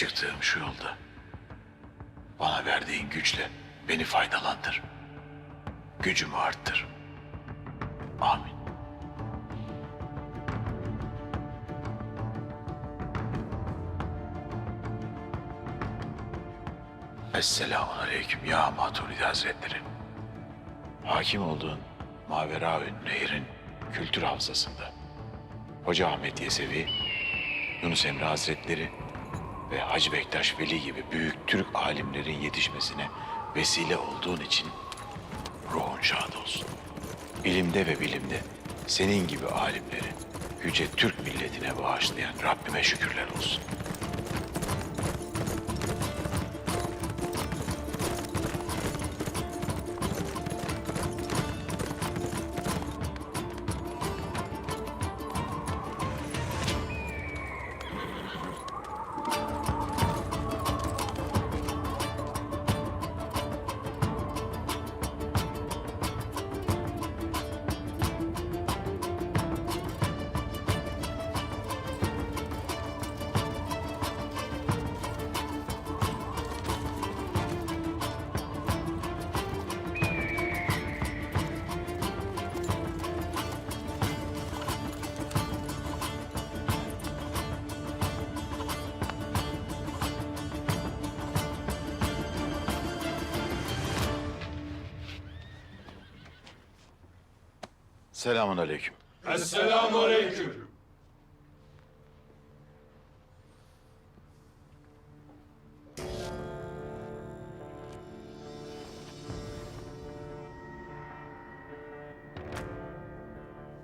çıktığım şu yolda bana verdiğin güçle beni faydalandır. Gücümü arttır. Amin. Esselamun Aleyküm ya Maturidi Hazretleri. Hakim olduğun Maveravi Nehir'in kültür havzasında Hoca Ahmet Yesevi, Yunus Emre Hazretleri ve Hacı Bektaş Veli gibi büyük Türk alimlerin yetişmesine vesile olduğun için ruhun şad olsun. İlimde ve bilimde senin gibi alimleri yüce Türk milletine bağışlayan Rabbime şükürler olsun. Selamun Aleyküm. Esselamu Aleyküm.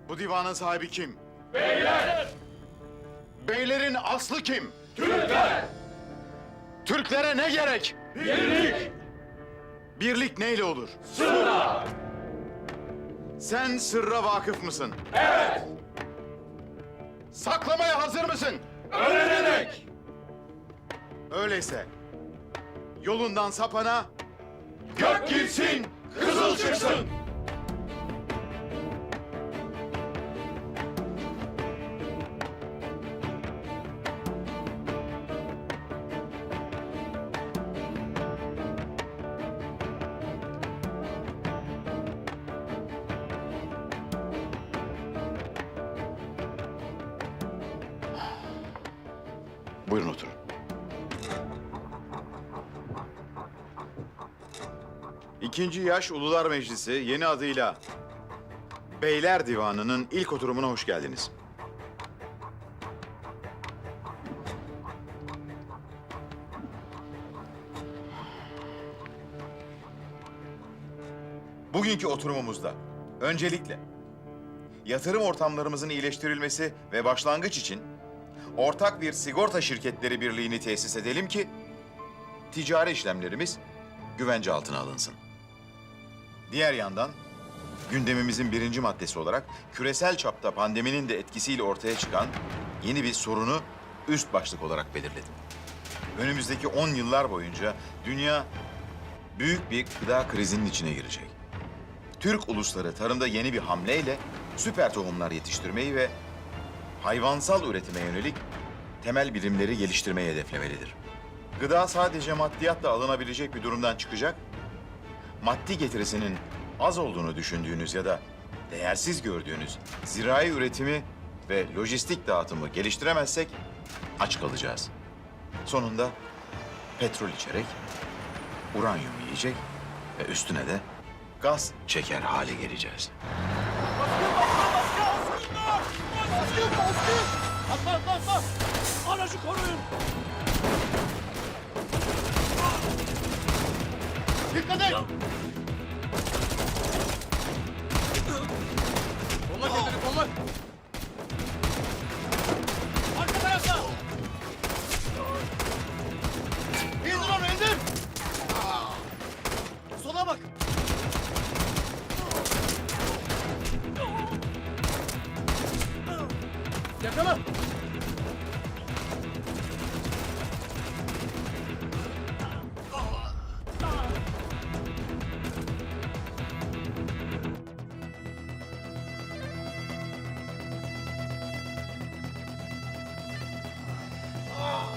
Bu divanın sahibi kim? Beyler! Beylerin aslı kim? Türkler! Türklere ne gerek? Birlik, Birlik neyle olur? Sırla! Sen sırra vakıf mısın? Evet! Saklamaya hazır mısın? öğrenerek, Öyleyse yolundan sapana gök gitsin, kızıl çıksın. Buyurun oturun. İkinci Yaş Ulular Meclisi yeni adıyla Beyler Divanı'nın ilk oturumuna hoş geldiniz. Bugünkü oturumumuzda öncelikle yatırım ortamlarımızın iyileştirilmesi ve başlangıç için ortak bir sigorta şirketleri birliğini tesis edelim ki ticari işlemlerimiz güvence altına alınsın. Diğer yandan gündemimizin birinci maddesi olarak küresel çapta pandeminin de etkisiyle ortaya çıkan yeni bir sorunu üst başlık olarak belirledim. Önümüzdeki 10 yıllar boyunca dünya büyük bir gıda krizinin içine girecek. Türk ulusları tarımda yeni bir hamleyle süper tohumlar yetiştirmeyi ve hayvansal üretime yönelik temel bilimleri geliştirmeyi hedeflemelidir. Gıda sadece maddiyatla alınabilecek bir durumdan çıkacak, maddi getirisinin az olduğunu düşündüğünüz ya da değersiz gördüğünüz zirai üretimi ve lojistik dağıtımı geliştiremezsek aç kalacağız. Sonunda petrol içerek, uranyum yiyecek ve üstüne de gaz çeker hale geleceğiz. Atla atla atla. Aracı koruyun. Dikkat et. Yakala. Ah!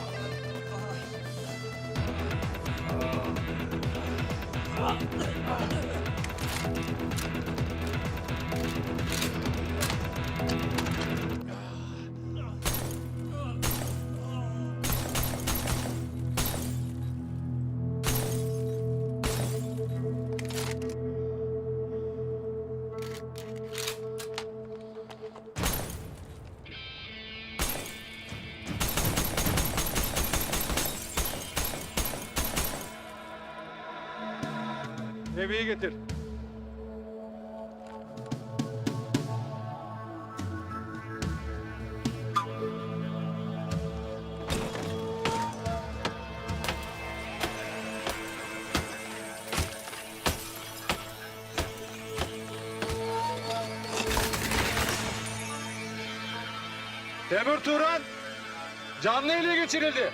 Çelebi'yi getir. Temur Turan canlı ele geçirildi.